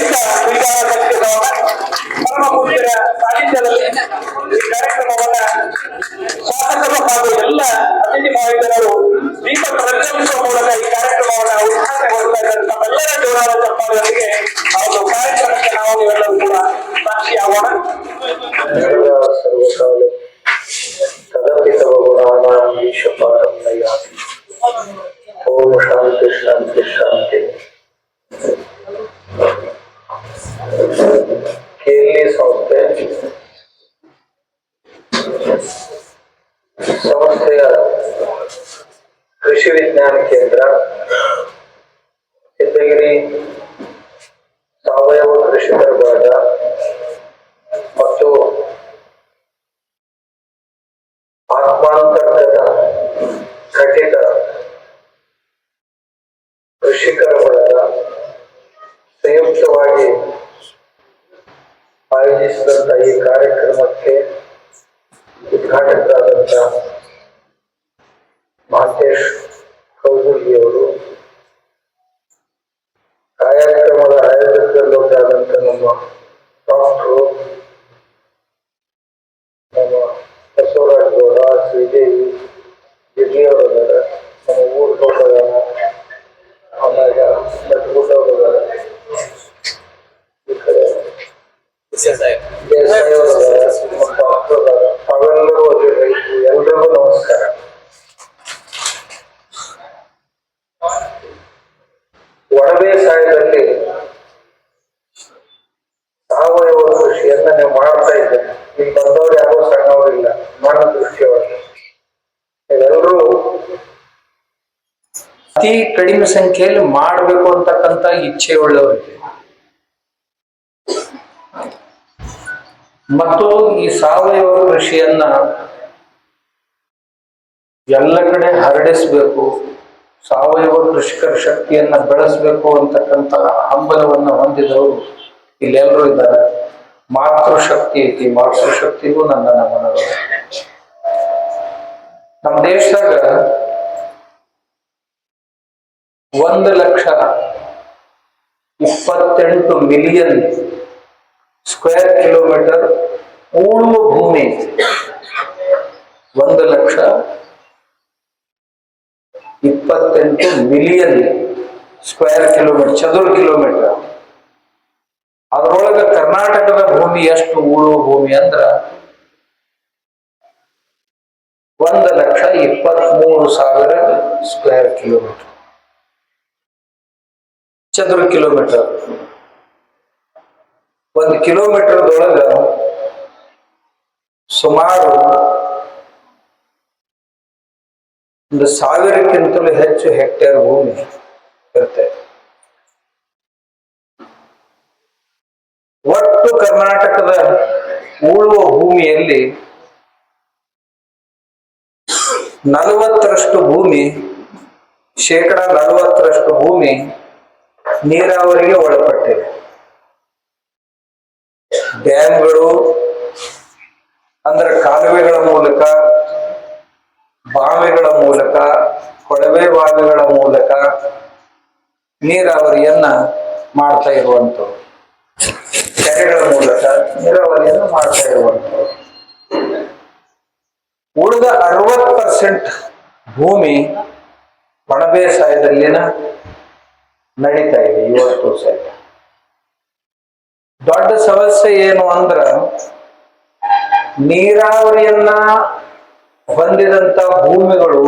Obrigado, obrigado. ಸಂಸ್ಥೆಯ ಕೃಷಿ ವಿಜ್ಞಾನ ಕೇಂದ್ರ ಸಿದ್ದಗಿರಿ ಸಾವಯವ ಕೃಷಿಕರ ಬಳಗ ಮತ್ತು ಆತ್ಮಾಂತರ್ಗತ ಖಚಿತ ಕೃಷಿಕರ ಬಳಗ ಸಂಯುಕ್ತವಾಗಿ ಆಯೋಜಿಸಿದಂತ ಈ ಕಾರ್ಯಕ್ರಮಕ್ಕೆ ಉದ್ಘಾಟಕರಾದಂತ আজকে ಅತಿ ಕಡಿಮೆ ಸಂಖ್ಯೆಯಲ್ಲಿ ಮಾಡಬೇಕು ಅಂತಕ್ಕಂತ ಇಚ್ಛೆ ಉಳ್ಳವರಿಗೆ ಮತ್ತು ಈ ಸಾವಯವ ಕೃಷಿಯನ್ನ ಎಲ್ಲ ಕಡೆ ಹರಡಿಸ್ಬೇಕು, ಸಾವಯವ ಕೃಷಿಕರ ಶಕ್ತಿಯನ್ನ ಬೆಳೆಸ್ಬೇಕು ಅಂತಕ್ಕಂತ ಹಂಬಲವನ್ನ ಹೊಂದಿದವರು ಇಲ್ಲೆಲ್ಲರೂ ಇದ್ದಾರೆ. ಮಾತೃಶಕ್ತಿ ಐತಿ, ಮಾತೃಶಕ್ತಿಗೂ ನನ್ನ ನಮನಗಳು. ನಮ್ಮ ದೇಶದಾಗ ಒಂದು ಲಕ್ಷ ಇಪ್ಪತ್ತೆಂಟು ಮಿಲಿಯನ್ ಸ್ಕ್ವೇರ್ ಕಿಲೋಮೀಟರ್ ಪೂರ್ವ ಭೂಮಿ. ಒಂದು ಲಕ್ಷ ಇಪ್ಪತ್ತೆಂಟು ಮಿಲಿಯನ್ ಸ್ಕ್ವೇರ್ ಕಿಲೋಮೀಟರ್ ಚದುರ ಕಿಲೋಮೀಟರ್ ಅದರೊಳಗೆ ಕರ್ನಾಟಕದ ಭೂಮಿ ಎಷ್ಟು, ಉಳುವ ಭೂಮಿ ಅಂದ್ರ ಒಂದು ಲಕ್ಷ ಇಪ್ಪತ್ಮೂರು ಸಾವಿರ ಸ್ಕ್ವೇರ್ ಕಿಲೋಮೀಟರ್ ಚದುರ ಕಿಲೋಮೀಟರ್. ಒಂದು ಕಿಲೋಮೀಟರ್ದೊಳಗ ಸುಮಾರು ಒಂದು ಸಾವಿರಕ್ಕಿಂತಲೂ ಹೆಚ್ಚು ಹೆಕ್ಟೇರ್ ಭೂಮಿ ಇರುತ್ತೆ. ಒಟ್ಟು ಕರ್ನಾಟಕದ ಉಳುವ ಭೂಮಿಯಲ್ಲಿ ನಲವತ್ತರಷ್ಟು ಭೂಮಿ, ಶೇಕಡ ನಲವತ್ತರಷ್ಟು ಭೂಮಿ ನೀರಾವರಿಗೆ ಒಳಪಟ್ಟಿದೆ. ಡ್ಯಾಮ್ಗಳು ಅಂದ್ರೆ ಕಾಲುವೆಗಳ ಮೂಲಕ, ಬಾವಿಗಳ ಮೂಲಕ, ಕೊಳವೆ ಬಾವಿಗಳ ಮೂಲಕ ನೀರಾವರಿಯನ್ನ ಮಾಡ್ತಾ ಇರುವಂಥವ್ರು ಕೆರೆಗಳ ಮೂಲಕ ನೀರಾವರಿಯನ್ನು ಮಾಡ್ತಾ ಇರುವಂಥವ್ರು ಉಳಿದ ಅರವತ್ ಪರ್ಸೆಂಟ್ ಭೂಮಿ ಒಣ ಬೇಸಾಯದಲ್ಲಿನ ನಡೀತಾ ಇದೆ ಇವತ್ತು ಸಹಿತ ದೊಡ್ಡ ಸಮಸ್ಯೆ ಏನು ಅಂದ್ರ ನೀರಾವರಿಯನ್ನ ಹೊಂದಿದಂತ ಭೂಮಿಗಳು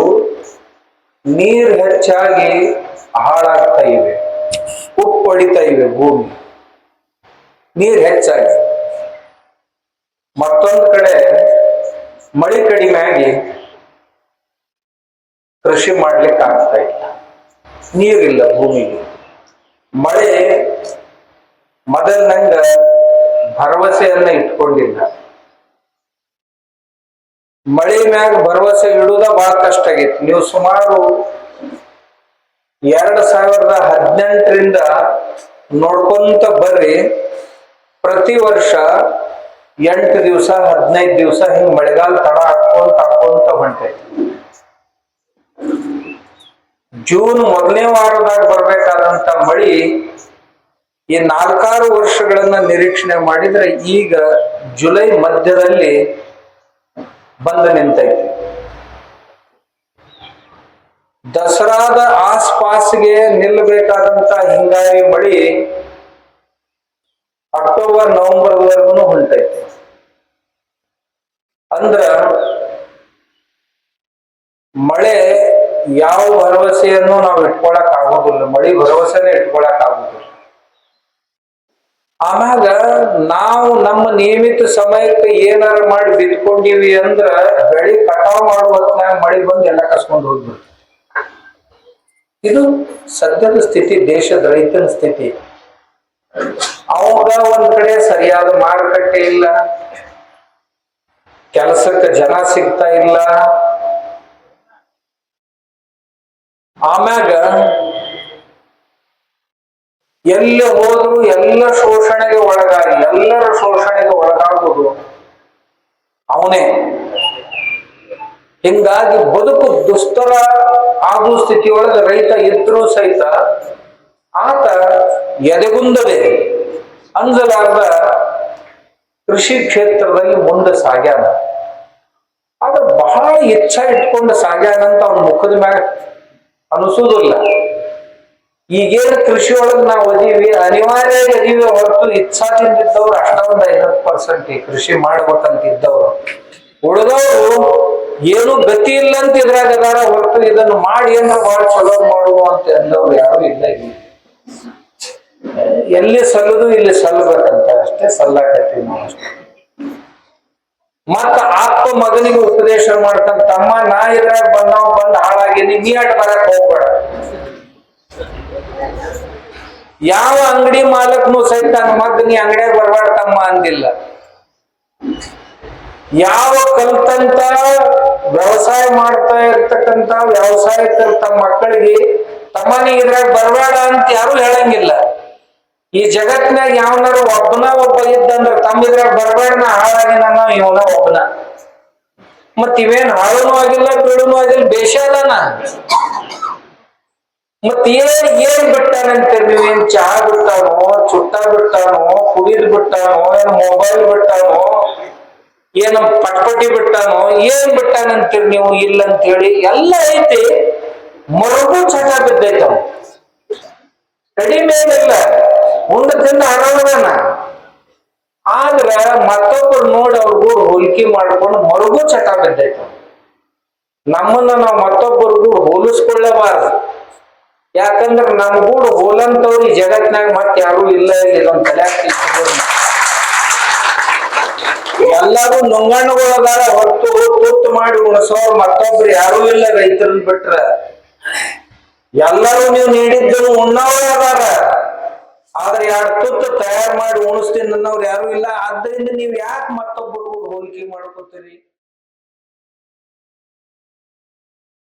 ನೀರ್ ಹೆಚ್ಚಾಗಿ ಹಾಳಾಗ್ತಾ ಇವೆ. ಉಪ್ಪು ಹೊಡಿತಾ ಇವೆ ಭೂಮಿ. ನೀರ್ ಹೆಚ್ಚಾಗಿ. ಮತ್ತೊಂದು ಕಡೆ ಮಳೆ ಕಡಿಮೆ ಆಗಿ ಕೃಷಿ ಮಾಡ್ಲಿಕ್ಕೆ ಆಗ್ತಾ ಇಲ್ಲ. ನೀರಿಲ್ಲ ಭೂಮಿಗೆ. ಮಳೆ ಮೊದಲನಂಗ ಭರವಸೆಯನ್ನ ಇಟ್ಕೊಂಡಿಲ್ಲ. ಮಳೆ ಮ್ಯಾಗ ಭರವಸೆ ಇಡುದ ಬಹಳ ಕಷ್ಟ ಆಗೈತಿ. ನೀವು ಸುಮಾರು ಎರಡ್ ಸಾವಿರದ ಹದಿನೆಂಟರಿಂದ ನೋಡ್ಕೊಂತ ಬರ್ರಿ, ಪ್ರತಿ ವರ್ಷ ಎಂಟು ದಿವಸ, ಹದಿನೈದು ದಿವಸ ಹಿಂಗ್ ಮಳೆಗಾಲ ತಡ ಹಾಕೊಂತ ಹಾಕೊಂತ ಹೊಂಟೈತಿ. ಜೂನ್ ಮೊದಲನೇ ವಾರದಾಗ ಬರ್ಬೇಕಾದಂತ ಮಳಿ ಈ ನಾಲ್ಕಾರು ವರ್ಷಗಳನ್ನ ನಿರೀಕ್ಷಣೆ ಮಾಡಿದ್ರೆ ಈಗ ಜುಲೈ ಮಧ್ಯದಲ್ಲಿ ಬಂದು ನಿಂತೈತಿ. ದಸರಾದ ಆಸ್ಪಾಸ್ಗೆ ನಿಲ್ಲಬೇಕಾದಂತ ಹಿಂಗಾರಿ ಮಳಿ ಅಕ್ಟೋಬರ್ ನವೆಂಬರ್ ವರೆಗೂ ಹೊಂಟೈತಿ. ಅಂದ್ರ ಮಳೆ ಯಾವ ಭರವಸೆಯನ್ನು ನಾವು ಇಟ್ಕೊಳಕ್ ಆಗೋದಿಲ್ಲ ಮಳಿ ಭರವಸೆನೇ ಇಟ್ಕೊಳಕ್ ಆಗೋದಿಲ್ಲ ಆಮ್ಯಾಗ ನಾವು ನಮ್ಮ ನಿಯಮಿತ ಸಮಯಕ್ಕೆ ಏನಾರ ಮಾಡಿ ಬಿತ್ಕೊಂಡಿವಿ ಅಂದ್ರ ಬೆಳಿ ಕಟಾವ್ ಮಾಡುವ ಹೊತ್ನಾಗ ಮಳಿ ಬಂದು ಎಲ್ಲ ಕಸ್ಕೊಂಡು ಹೋಗ್ಬಿಡ್ತು ಇದು ಸದ್ಯದ ಸ್ಥಿತಿ, ದೇಶದ ರೈತನ ಸ್ಥಿತಿ. ಅವಾಗ ಒಂದ್ ಕಡೆ ಸರಿಯಾದ ಮಾರುಕಟ್ಟೆ ಇಲ್ಲ. ಕೆಲಸಕ್ಕೆ ಜನ ಸಿಗ್ತಾ ಇಲ್ಲ. ಆಮ್ಯಾಗ ಎಲ್ಲಿ ಹೋದ್ರು ಎಲ್ಲ ಶೋಷಣೆಗೆ ಒಳಗಾಗಿ, ಎಲ್ಲರ ಶೋಷಣೆಗೆ ಒಳಗಾಗುವುದು ಅವನೇ. ಹಿಂಗಾಗಿ ಬದುಕು ದುಸ್ತರ ಆಗೋ ಸ್ಥಿತಿಯೊಳಗೆ ರೈತ ಇದ್ರೂ ಸಹಿತ ಆತ ಎದೆಗುಂದದೆ. ಅಂಜಲಾರ್ದ ಕೃಷಿ ಕ್ಷೇತ್ರದಲ್ಲಿ ಮುಂದೆ ಸಾಗ್ಯಾನ. ಆದ್ರೆ ಬಹಳ ಹೆಚ್ಚ ಇಟ್ಕೊಂಡು ಸಾಗ್ಯಾನಂತ ಅವನ ಮುಖದ ಮ್ಯಾಗ ಅನಿಸೋದಿಲ್ಲ. ಈಗೇನು ಕೃಷಿ ಒಳಗೆ ನಾವು ಅದೀವಿ ಅನಿವಾರ್ಯ ಅದೀವಿ, ಹೊರತು ಇಚ್ಛಾದಿಂದ ಇದ್ದವ್ರು ಅಷ್ಟೊಂದು ಐವತ್ತು ಪರ್ಸೆಂಟ್ ಕೃಷಿ ಮಾಡ್ಬೇಕಂತ ಇದ್ದವ್ರು. ಉಳಿದವರು ಏನು ಗತಿ ಇಲ್ಲ ಅಂತ ಇದ್ರಾಗ ಅದಾರ, ಹೊರತು ಇದನ್ನು ಮಾಡಿ ಏನಾರ ಬಹಳ ಚಲೋ ಮಾಡುವ ಅಂತ ಅಂದವ್ರು ಯಾರು ಇಲ್ಲ ಇಲ್ಲಿ. ಎಲ್ಲಿ ಸಲ್ಲದು ಇಲ್ಲಿ ಸಲ್ಲಬೇಕಂತ ಅಷ್ಟೇ, ಸಲ್ಲಾಕತ್ತೀವಿ ನಾವು ಅಷ್ಟೇ. ಮತ್ತ ಅಪ್ಪ ಮಗನಿಗೆ ಉಪದೇಶ ಮಾಡ್ತಾನ ತಮ್ಮ ನಾ ಇದ್ರಾಗ ಬಂದ ಬಂದ್ ಹಾಳಾಗಿ ನೀ ಅಟ್ ಬರಕ್ ಹೋಗ್ಬೇಡ. ಯಾವ ಅಂಗಡಿ ಮಾಲಕ್ನು ಸಹಿತ ನನ್ನ ಮಗ ನೀ ಅಂಗಡಿಯಾಗ ಬರಬಾರ್ದ ತಮ್ಮ ಅಂದಿಲ್ಲ. ಯಾವ ಕಲ್ತಂತ ವ್ಯವಸಾಯ ಮಾಡ್ತಾ ಇರ್ತಕ್ಕಂತ ವ್ಯವಸಾಯ ತಮ್ಮ ಮಕ್ಕಳಿಗೆ ತಮ್ಮ ನೀ ಇದ್ರಾಗ ಬರಬೇಡ ಅಂತ ಯಾರು ಹೇಳಂಗಿಲ್ಲ. ಈ ಜಗತ್ನಾಗ ಯಾವನಾರ ಒಬ್ಬನ ಒಬ್ಬ ಇದ್ದಂದ್ರ ತಮ್ಮಿದ್ರ ಬರಬೇಡ ನಾ ಹಾಳಾಗಿ ನಾನು ಇವನ ಒಬ್ಬನ. ಮತ್ ಇವೇನ್ ಹಾಳುನು ಆಗಿಲ್ಲ ಬೀಳುನು ಆಗಿಲ್ಲ ಬೇಷ ಅದಾನ ಮತ್ ಏನ್ ಏನ್ ನೀವು? ಏನ್ ಚಹಾ ಬಿಟ್ಟಾನೋ, ಚುಟ್ಟ ಬಿಟ್ಟಾನೋ, ಕುಡಿದ್ ಬಿಟ್ಟಾನೋ, ಏನ್ ಮೊಬೈಲ್ ಬಿಟ್ಟಾನೋ, ಏನ್ ಪಟ್ಪಟಿ ಬಿಟ್ಟಾನೋ, ಏನ್ ಬಿಟ್ಟಾನಂತೀರಿ ನೀವು ಇಲ್ಲ ಅಂತ ಹೇಳಿ ಎಲ್ಲ ಐತಿ, ಮರಗೂ ಚಟ ಬಿದ್ದೈತ. ಕಡಿಮೆ ಏನಿಲ್ಲ. ಉಂಡ ತಿಂದ ಆದ್ರೆ ಮತ್ತೊಬ್ಬರು ನೋಡಿ ಅವ್ರಿಗೂ ಹೋಲಿಕೆ ಮಾಡ್ಕೊಂಡು ಮರುಗೂ ಚಟ ಬಿದ್ದೈತ. ನಮ್ಮನ್ನ ನಾವು ಮತ್ತೊಬ್ಬರಿಗೂ ಹೋಲಿಸ್ಕೊಳ್ಳಬಾರದು ಯಾಕಂದ್ರ ನಮ್ ಗೂಡು ಹೋಲಂತವ್ರಿ ಜಗತ್ನಾಗ ಮತ್ತೆ ಯಾರು ಇಲ್ಲ ಇದೊಂದ್ ತಿಳ್ಸ್ಕೊಬೋದು. ಎಲ್ಲರೂ ನುಂಗಣ್ಣಗಳದಾರ ಹೊತ್ತು ತುತ್ತು ಮಾಡಿ ಉಣಸೋರ್ ಮತ್ತೊಬ್ರು ಯಾರು ಇಲ್ಲ ರೈತರನ್ನ ಬಿಟ್ರ ಎಲ್ಲರೂ ನೀವು ನೀಡಿದ್ದನ್ನು ಉಣ್ಣವ್ರ ಅದಾರ ಆದ್ರೆ ಎರಡು ತುತ್ತು ತಯಾರು ಮಾಡಿ ಉಣಿಸ್ತೀನಿ ಅನ್ನೋರು ಯಾರು ಇಲ್ಲ. ಆದ್ದರಿಂದ ನೀವು ಯಾಕೆ ಮತ್ತೊಬ್ಬರು ಹೋಲಿಕೆ ಮಾಡ್ಕೋತೀರಿ?